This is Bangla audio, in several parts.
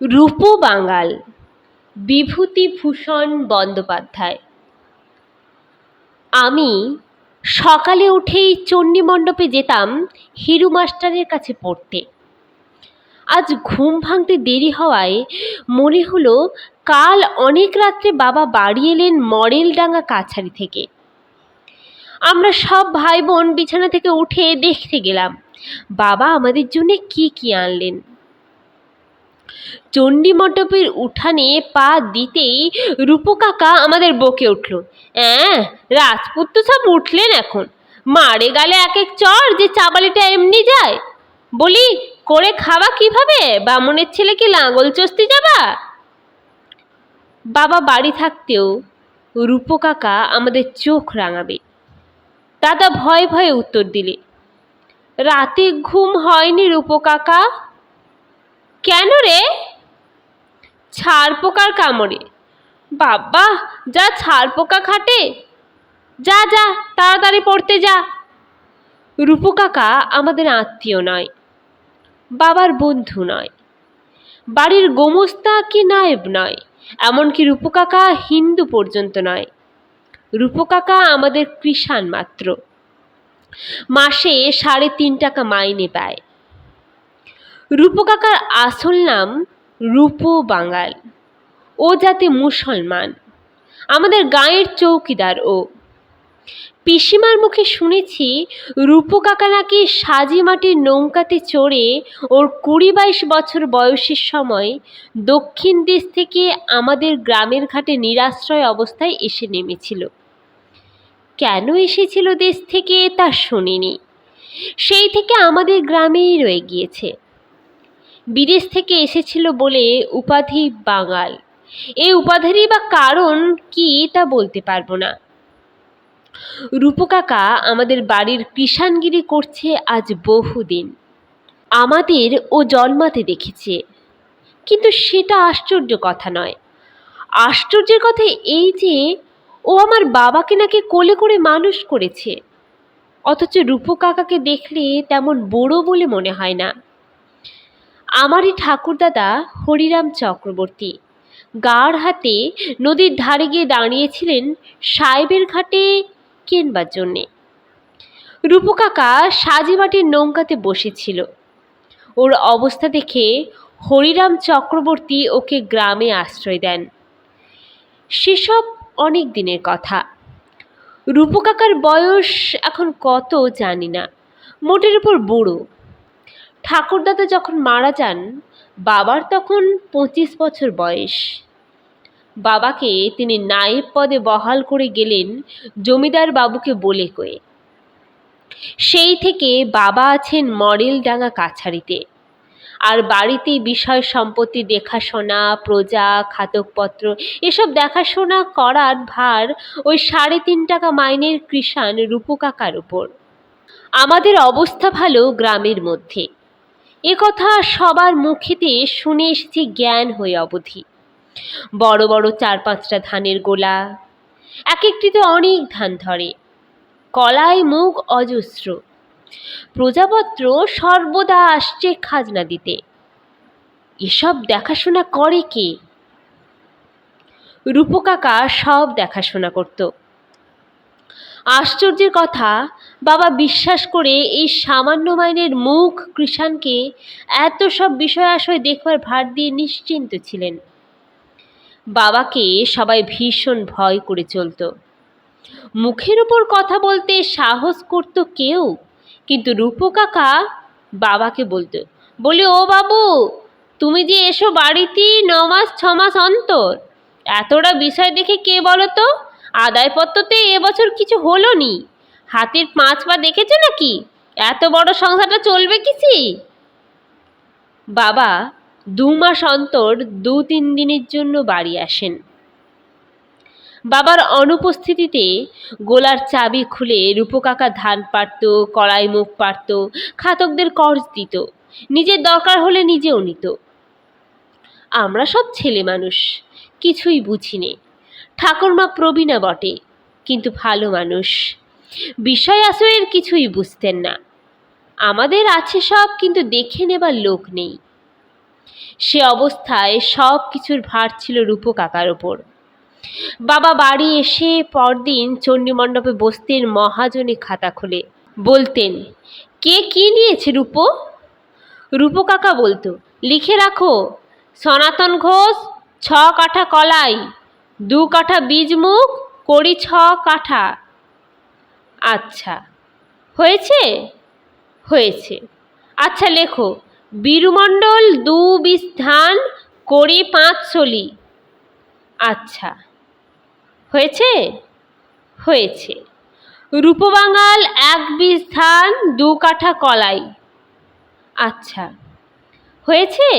রূপু বাঙাল বিভূতিভূষণ বন্দ্যোপাধ্যায়। আমি সকালে উঠেই চণ্ডীমণ্ডপে যেতাম হিরু মাস্টারের কাছে পড়তে। আজ ঘুম ভাঙতে দেরি হওয়ায় মনে হলো কাল অনেক রাত্রে বাবা বাড়ি এলেন মডেলডাঙ্গা কাছারি থেকে। আমরা সব ভাই বোন বিছানা থেকে উঠে দেখতে গেলাম, বাবা আমাদের জন্য কি কি আনলেন। চণ্ডীমণ্ডপের উঠানে পা দিতেই রূপো কাকা আমাদের বকে উঠল। অ্যাঁ, রাজপুত তো সব উঠলেন এখন। মারে গালে এক এক চর যে চাবালিটা এমনি যায়। বলি, করে খাওয়া কীভাবে? বামনের ছেলে কি লাঙ্গল চস্তি যাবা? বাবা বাড়ি থাকতেও রূপো কাকা আমাদের চোখ রাঙাবে। দাদা ভয়ে ভয়ে উত্তর দিলে, রাতে ঘুম হয়নি রূপো কাকা? কেন রে? ছাড় পোকার কামড়ে। বাবা, যা ছাড় পোকা খাটে। যা যা, তাড়াতাড়ি পড়তে যা। রূপু কাকা আমাদের আত্মীয় নয়, বাবার বন্ধু নয়, বাড়ির গোমস্তা কি নায়েব নয়, এমনকি রূপু কাকা হিন্দু পর্যন্ত নয়। রূপু কাকা আমাদের কৃষাণ মাত্র। মাসে সাড়ে তিন টাকা মাইনে পায়। রূপু কাকার আসল নাম রূপো বাঙাল। ও যাতে মুসলমান। আমাদের গাঁয়ের চৌকিদার ও। পিসিমার মুখে শুনেছি রূপো কাকা নাকি সাজি মাটির নৌকাতে চড়ে ওর কুড়ি বাইশ বছর বয়সের সময় দক্ষিণ দেশ থেকে আমাদের গ্রামের ঘাটে নিরাশ্রয় অবস্থায় এসে নেমেছিল। কেন এসেছিল দেশ থেকে তা শুনিনি। সেই থেকে আমাদের গ্রামেই রয়ে গিয়েছে। বিদেশ থেকে এসেছিল বলে উপাধি বাঙাল। এই উপাধিরই বা কারণ কি তা বলতে পারব না। রূপকাকা আমাদের বাড়ির কৃষাণগিরি করছে আজ বহুদিন। আমাদের ও জন্মাতে দেখেছে। কিন্তু সেটা আশ্চর্য কথা নয়। আশ্চর্যের কথা এই যে, ও আমার বাবাকে নাকি কোলে করে মানুষ করেছে। অথচ রূপকাকাকে দেখলে তেমন বড় বলে মনে হয় না। আমারই ঠাকুরদাদা হরিরাম চক্রবর্তী। গাড় হাতে নদীর ধারে গিয়ে দাঁড়িয়েছিলেন সাহেবের ঘাটে কেনবার জন্যে। রূপু কাকা সাজিমাটির নৌকাতে বসেছিল। ওর অবস্থা দেখে হরিরাম চক্রবর্তী ওকে গ্রামে আশ্রয় দেন। সেসব অনেক দিনের কথা। রূপু কাকার বয়স এখন কত জানি না। মোটের উপর বুড়ো। ঠাকুরদাদা যখন মারা যান, বাবার তখন পঁচিশ বছর বয়স। বাবাকে তিনি নায়েব পদে বহাল করে গেলেন জমিদার বাবুকে বলে কয়ে। সেই থেকে বাবা আছেন মডেল ডাঙা কাছারিতে। আর বাড়িতে বিষয় সম্পত্তি দেখাশোনা, প্রজা, খাতকপত্র, এসব দেখাশোনা করার ভার ওই সাড়ে তিন টাকা মাইনের কৃষাণ রূপু কাকার উপর। আমাদের অবস্থা ভালো গ্রামের মধ্যে। এ কথা সবার মুখেতে শুনে এসেছি জ্ঞান হয়ে অবধি। বড় বড় চার পাঁচটা ধানের গোলা, এক একটিতে অনেক ধান ধরে। কলায় মুখ অজস্র। প্রজাপত্র সর্বদা আসছে খাজনা দিতে। এসব দেখাশোনা করে কে? রূপকাকা সব দেখাশোনা করত। আশ্চর্যের কথা, বাবা বিশ্বাস করে এই সামান্য মাইনের মুখ কৃষাণকে এত সব বিষয় আশয় দেখবার ভার দিয়ে নিশ্চিন্ত ছিলেন। বাবাকে সবাই ভীষণ ভয় করে চলত। মুখের উপর কথা বলতে সাহস করত কেউ, কিন্তু রূপকাকা বাবাকে বলতো, বলে, ও বাবু, তুমি যে এসো বাড়িতে ন মাস অন্তর, এতটা বিষয় দেখে কে বলো তো আদায়পত্রতে এবছর কিছু হলো নি? হাতের পাঁচ পা দেখেছ নাকি? এত বড় সংসারটা চলবে কিসি? বাবা, দু মাস অন্তর দু তিন দিনের জন্য বাড়ি আসেন। বাবার অনুপস্থিতিতে গোলার চাবি খুলে রূপকাকা ধান পারত কড়াই মুখ পারত খাতকদের কর্জ দিত। নিজের দরকার হলে নিজেও নিত। আমরা সব ছেলে মানুষ, কিছুই বুঝিনে। ঠাকুরমা প্রবীণা বটে, কিন্তু ভালো মানুষ। বিষয় আশ্রয়ের কিছুই বুঝতেন না। আমাদের আছে সব, কিন্তু দেখে নেবার লোক নেই। সে অবস্থায় সব কিছুর ভার ছিল রূপো কাকার ওপর। বাবা বাড়ি এসে পরদিন চণ্ডীমণ্ডপে বসতেন মহাজনী খাতা খুলে। বলতেন, কে কি নিয়েছে রূপো? রূপো কাকা বলতো, লিখে রাখো, সনাতন ঘোষ ছ কাঠা কলাই। দু কাঠা বীজমুখ কড়ি ছ কাঠা। আচ্ছা হয়েছে? হয়েছে। আচ্ছা লেখো। বীরুমণ্ডল দু বিষ ধান কড়ি পাঁচ চলি আচ্ছা হয়েছে? হয়েছে। রূপবাঙাল এক বিষ ধান, দু কাঠা কলাই। আচ্ছা হয়েছে?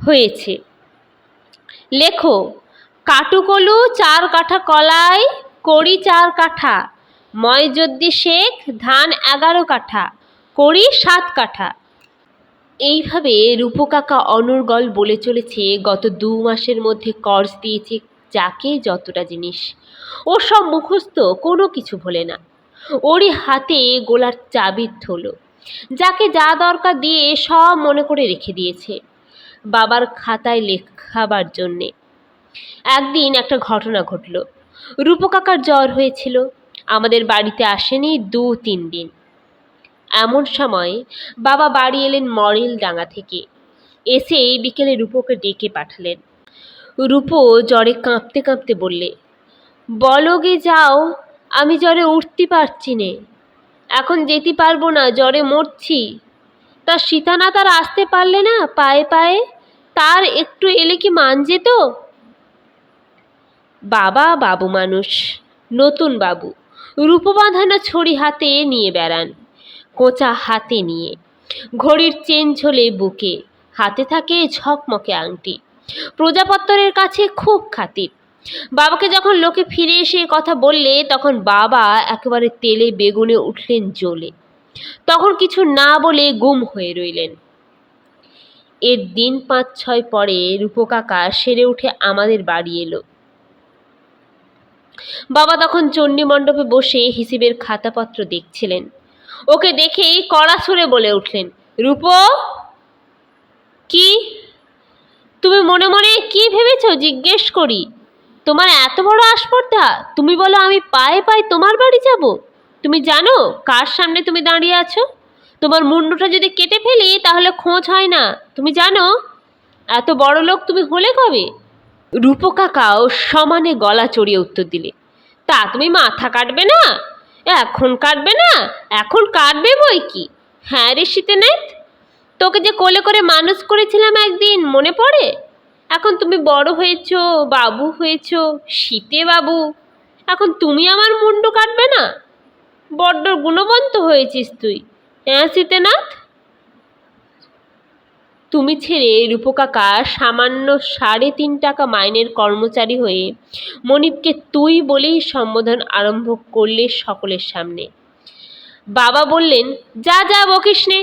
হয়েছে। লেখো কাটুকলু, চার কাঠা কলাই, কড়ি চার কাঠা, ময়জদ্দি শেখ, ধান এগারো কাঠা করি সাত কাঠা। এইভাবে রূপকাকা অনর্গল বলে চলেছে, গত দু মাসের মধ্যে কর্জ দিয়েছে যাকে যতটা জিনিস। ও সব মুখস্থ, কোনো কিছু ভোলে না। ওরই হাতে গোলার চাবির থলো, যাকে যা দরকার দিয়ে সব মনে করে রেখে দিয়েছে। বাবার খাতায় লেখাবার জন্যে। একদিন একটা ঘটনা ঘটল। রূপকাকার জ্বর হয়েছিল। আমাদের বাড়িতে আসেনি দু তিন দিন। এমন সময় বাবা বাড়ি এলেন মরেল ডাঙা থেকে। এসে বিকেলে রূপোকে ডেকে পাঠালেন। রূপো জ্বরে কাঁপতে কাঁপতে বললে, বলো গে যাও, আমি জ্বরে উঠতে পারছি নে। এখন যেতে পারব না, জ্বরে মরছি। তা সীতানা তার আসতে পারলে না পায়ে পায়ে? তার একটু এলে কি মান যেত? বাবা বাবু মানুষ, নতুন বাবু। রূপ বাঁধানো ছড়ি হাতে নিয়ে বেড়ান, কোঁচা হাতে নিয়ে। ঘড়ির চেন ঝোলে বুকে, হাতে থাকে ঝকমকে আংটি। প্রজাপত্তরের কাছে খুব খাতির। বাবাকে যখন লোকে ফিরে এসে কথা বললে, তখন বাবা একেবারে তেলে বেগুনে উঠলেন জ্বলে। তখন কিছু না বলে গুম হয়ে রইলেন। এর দিন পাঁচ ছয় পরে রূপকাকা সেরে উঠে আমাদের বাড়ি এলো। বাবা তখন চণ্ডী মণ্ডপে বসে হিসেবের খাতাপত্র দেখছিলেন। ওকে দেখেই কড়া সুরে বলে উঠলেন, রূপ, কি? তুমি মনে মনে কি ভেবেছ জিজ্ঞেস করি। তোমার এত বড় আসপর্দা, তুমি বলো আমি পায়ে পায়ে তোমার বাড়ি যাব। তুমি জানো কার সামনে তুমি দাঁড়িয়ে আছো? তোমার মুন্ডুটা যদি কেটে ফেলি তাহলে খোঁজ হয় না। তুমি জানো, এত বড় লোক তুমি হলে কবে? রূপকাকাও সমানে গলা চড়িয়ে উত্তর দিলে, তা তুমি মাথা কাটবে না? এখন কাটবে না? এখন কাটবে বই কি? হ্যাঁ রে শীতেনাথ, তোকে যে কোলে করে মানুষ করেছিলাম একদিন, মনে পড়ে? এখন তুমি বড় হয়েছো, বাবু হয়েছো, শীতে বাবু, এখন তুমি আমার মুন্ডু কাটবে না? বড্ড গুণবন্ত হয়েছিস তুই হ্যাঁ শীতেনাথ? তুমি ছেড়ে রূপকাকা সামান্য সাড়ে তিন টাকা মাইনের কর্মচারী হয়ে মনিবকে তুই বলেই সম্বোধন আরম্ভ করলে সকলের সামনে। বাবা বললেন, যা যা, বকিস নে।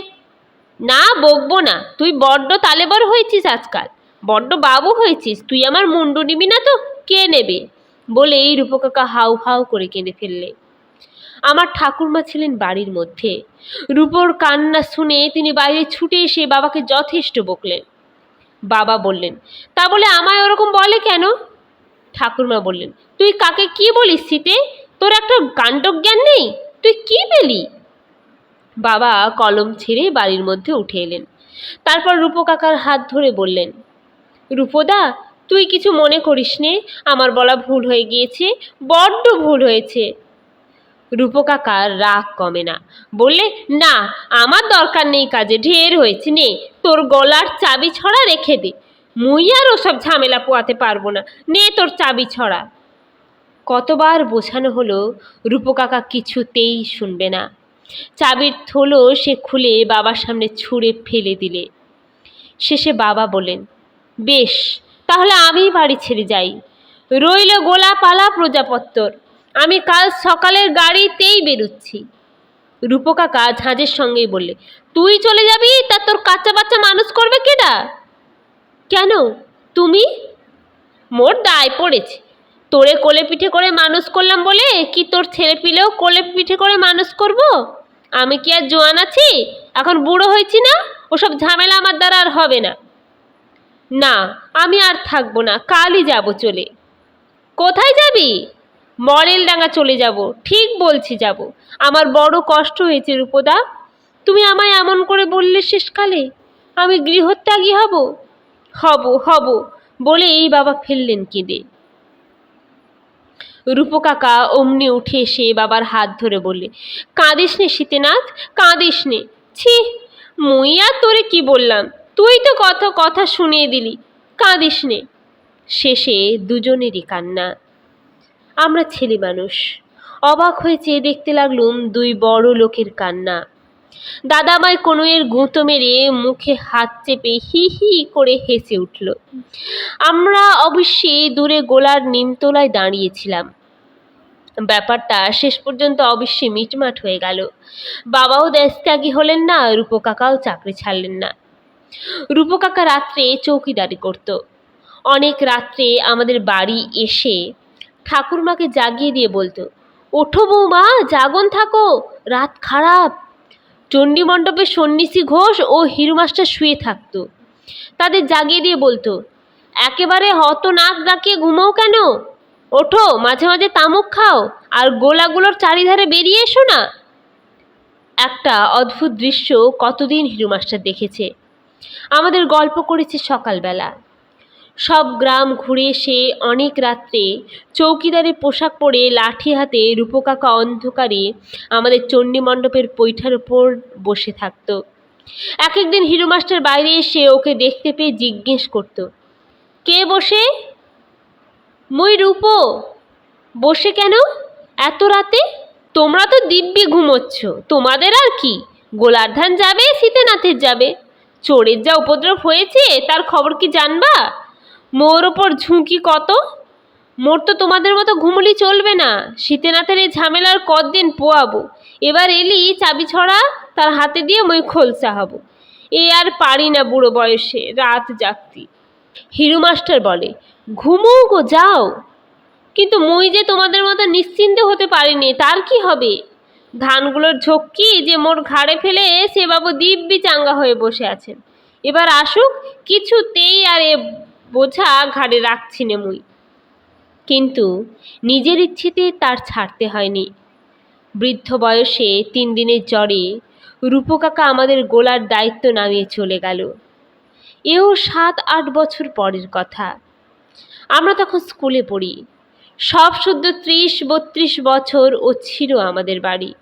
বকবো না। তুই বড্ড তালেবর হয়েছিস আজকাল। বড্ড বাবু হয়েছিস। তুই আমার মুন্ডু নিবি না তো? কে নেবে? বলেই রূপকাকা হাউ হাউ করে কেঁদে ফেললে। আমার ঠাকুরমা ছিলেন বাড়ির মধ্যে। রূপোর কান্না শুনে তিনি বাইরে ছুটে এসে বাবাকে যথেষ্ট বকলেন। বাবা বললেন, তা বলে আমায় ওরকম বলে কেন? ঠাকুরমা বললেন, তুই কাকে কি বলিস শীতে? তোর একটা কাণ্ডজ্ঞান নেই? তুই কি পেলি? বাবা কলম ছেড়ে বাড়ির মধ্যে উঠে এলেন। তারপর রূপো কাকার হাত ধরে বললেন, রূপদা, তুই কিছু মনে করিস নে, আমার বলা ভুল হয়ে গিয়েছে, বড্ড ভুল হয়েছে। রূপকাকার রাগ কমে না। বললে, না, আমার দরকার নেই কাজে, ঢের হয়েছে, নে, তোর গলার চাবি ছড়া রেখে দে। মুই আর ওসব ঝামেলা পোয়াতে পারব না, নে তোর চাবি ছড়া। কতবার বোঝানো হলো, রূপকাকা কিছুতেই শুনবে না। চাবির থলো সে খুলে বাবার সামনে ছুঁড়ে ফেলে দিলে। শেষে বাবা বলেন বেশ, তাহলে আমি বাড়ি ছেড়ে যাই। রইল গোলাপালা প্রজাপত্তর আমি কাল সকালের গাড়িতেই বেরোচ্ছি। রূপকাকা ঝাঁঝের সঙ্গেই বললে, তুই চলে যাবি? তা তোর কাচ্চা বাচ্চা মানুষ করবে কেডা? কেন? তুমি? মোর দায় পড়েছে। তোরে কোলে পিঠে করে মানুষ করলাম বলে কি তোর ছেলে পিলেও কোলে পিঠে করে মানুষ করব? আমি কি আর জোয়ান আছি? এখন বুড়ো হয়েছি না? ওসব ঝামেলা আমার দ্বারা আর হবে না। না, আমি আর থাকব না। কালই যাব চলে। কোথায় যাবি? মরেল ডাঙ্গা চলে যাব, ঠিক বলছি যাব। আমার বড় কষ্ট হয়েছে রূপদা। তুমি আমায় এমন করে বললে শেষকালে? আমি গৃহত্যাগী হব? হব হব বলে এই বাবা ফেললেন কেঁদে। রূপকাকা অমনি উঠে এসে বাবার হাত ধরে বললে, কাঁদিস নে শীতেনাথ কাঁদিস নে। ছি, মুই আর তোরে কি বললাম? তুই তো কথা কথা শুনিয়ে দিলি, কাঁদিস নে। শেষে দুজনেরই কান্না। আমরা ছেলে মানুষ। অবাক হয়ে চেয়ে দেখতে লাগলুম দুই বড় লোকের কান্না। দাদামায় কনুয়ের গুঁতো মেরে মুখে হাত চেপে হি হি করে হেসে উঠল। আমরা অবশ্যই দূরে গোলার নিমতলায় দাঁড়িয়েছিলাম। ব্যাপারটা শেষ পর্যন্ত অবশ্যই মিটমাট হয়ে গেল। বাবাও দেশত্যাগী হলেন না, রূপকাকাও চাকরি ছাড়লেন না। রূপকাকা রাত্রে চৌকিদারি করত। অনেক রাত্রে আমাদের বাড়ি এসে ঠাকুরমাকে জাগিয়ে দিয়ে বলতো, ওঠো বৌমা, জাগন থাকো, রাত খারাপ। চণ্ডী মণ্ডপে সন্ন্যাসী ঘোষ ও হিরু মাস্টার শুয়ে থাকতো। তাদের জাগিয়ে দিয়ে বলতো, একেবারে হত নাক ডাকিয়ে ঘুমাও কেন? ওঠো, মাঝে মাঝে তামুক খাও, আর গোলাগুলোর চারিধারে বেরিয়ে এসো না। একটা অদ্ভুত দৃশ্য কতদিন হিরু মাস্টার দেখেছে। আমাদের গল্প করেছে সকালবেলা। সব গ্রাম ঘুরে সে অনেক রাত্রে চৌকিদারের পোশাক পরে লাঠি হাতে রূপকাকা অন্ধকারে আমাদের চণ্ডী মণ্ডপের পৈঠার ওপর বসে থাকতো। এক একদিন হিরো মাস্টার বাইরে এসে ওকে দেখতে পেয়ে জিজ্ঞেস করত, কে বসে? মুই রূপো, বসে কেন? এত রাতে? তোমরা তো দিব্যি ঘুমোচ্ছ, তোমাদের আর কি? গোলার ধান যাবে শীতেনাথের যাবে। চোরের যা উপদ্রব হয়েছে, তার খবর কি জানবা? মোর ওপর ঝুঁকি কত? মোর তো তোমাদের মতো ঘুমলি চলবে না। শীতেনাথের এই ঝামেলার কদিন পোয়াবো? এবার এলি চাবি ছড়া, তার হাতে দিয়ে মই খোলসা হব। এ আর পারি না বুড়ো বয়সে, রাত জাগতি। হিরু মাস্টার বলে, ঘুমো গো, যাও। কিন্তু মুই যে তোমাদের মতো নিশ্চিন্তে হতে পারিনি, তার কি হবে? ধানগুলোর ঝক্কি যে মোর ঘাড়ে ফেলে, সে বাবু দিব্যি চাঙ্গা হয়ে বসে আছেন। এবার আসুক, কিছুতেই আর এ বোঝা ঘাড়ে রাখছি নে মুই। কিন্তু নিজের ইচ্ছেতে তার ছাড়তে হয়নি। বৃদ্ধ বয়সে তিন দিনের জ্বরে রূপকাকা আমাদের গোলার দায়িত্ব নামিয়ে চলে গেল। এও সাত, আট বছর পরের কথা। আমরা তখন স্কুলে পড়ি। সব শুদ্ধ ত্রিশ, বত্রিশ বছর ও ছিল আমাদের বাড়ি।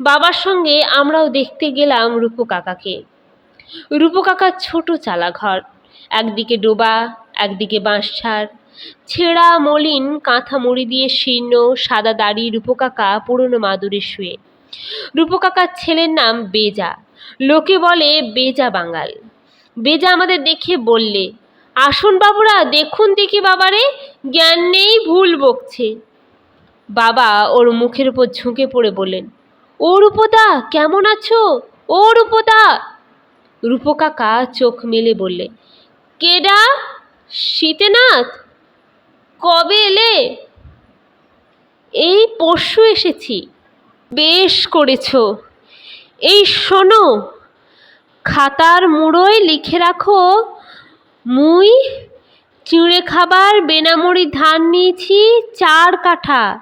বাবার সঙ্গে আমরাও দেখতে গেলাম রূপু কাকাকে। রূপু কাকার ছোট চালা ঘর একদিকে ডোবা, একদিকে বাঁশঝাড়। ছেঁড়া মলিন কাঁথা মুড়ি দিয়ে শীর্ণ সাদা দাড়ি রূপকাকা পুরনো মাদুরে শুয়ে। রূপকাকার ছেলের নাম বেজা। লোকে বলে বেজা বাঙাল। বেজা আমাদের দেখে বললে, আসুন বাবুরা, দেখুন দেখি বাবারে, জ্ঞান নেই, ভুল বকছে। বাবা ওর মুখের উপর ঝুঁকে পড়ে বললেন, ও রূপদা, কেমন আছো? ও রূপদা! রূপকাকা চোখ মেলে বললে কেডা? শীতেনাথ? কবে এলে? এই পরশু এসেছি। বেশ করেছ। এই শোনো, খাতার মুড়োয় লিখে রাখো, মুই চিঁড়ে খাবার, বেনামুড়ি ধান নিয়েছি, চার কাঠা।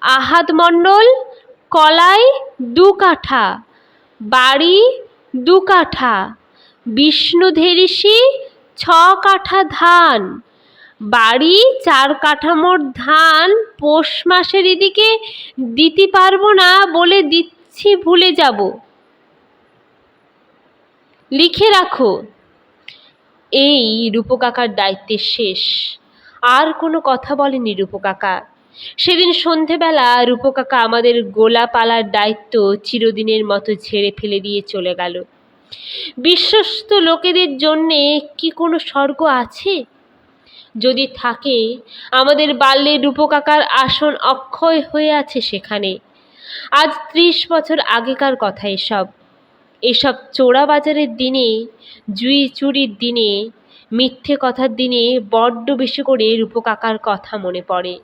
আহাদ মণ্ডল, কলাই দু কাঠা। বাড়ি দু কাঠা। বিষ্ণু ধেরিসি ছ কাঠা ধান, বাড়ি চার কাঠা মোট ধান, পৌষ মাসের এদিকে দিতে পারব না বলে দিচ্ছি ভুলে যাব। লিখে রাখো, এই রূপকাকার দায়িত্বের শেষ। আর কোনো কথা বলেনি রূপকাকা। সেদিন সন্ধেবেলা রূপকাকা আমাদের গোলাপালার দায়িত্ব চিরদিনের মতো ঝেড়ে ফেলে দিয়ে চলে গেল। বিশ্বস্ত লোকেদের জন্যে কি কোনো স্বর্গ আছে? যদি থাকে, আমাদের বাল্যের রূপকাকার আসন অক্ষয় হয়ে আছে সেখানে। আজ ত্রিশ বছর আগেকার কথা এসব। এসব চোরা বাজারের দিনে জুই চুরির দিনে, মিথ্যে কথার দিনে বড্ড বেশি করে রূপকাকার কথা মনে পড়ে।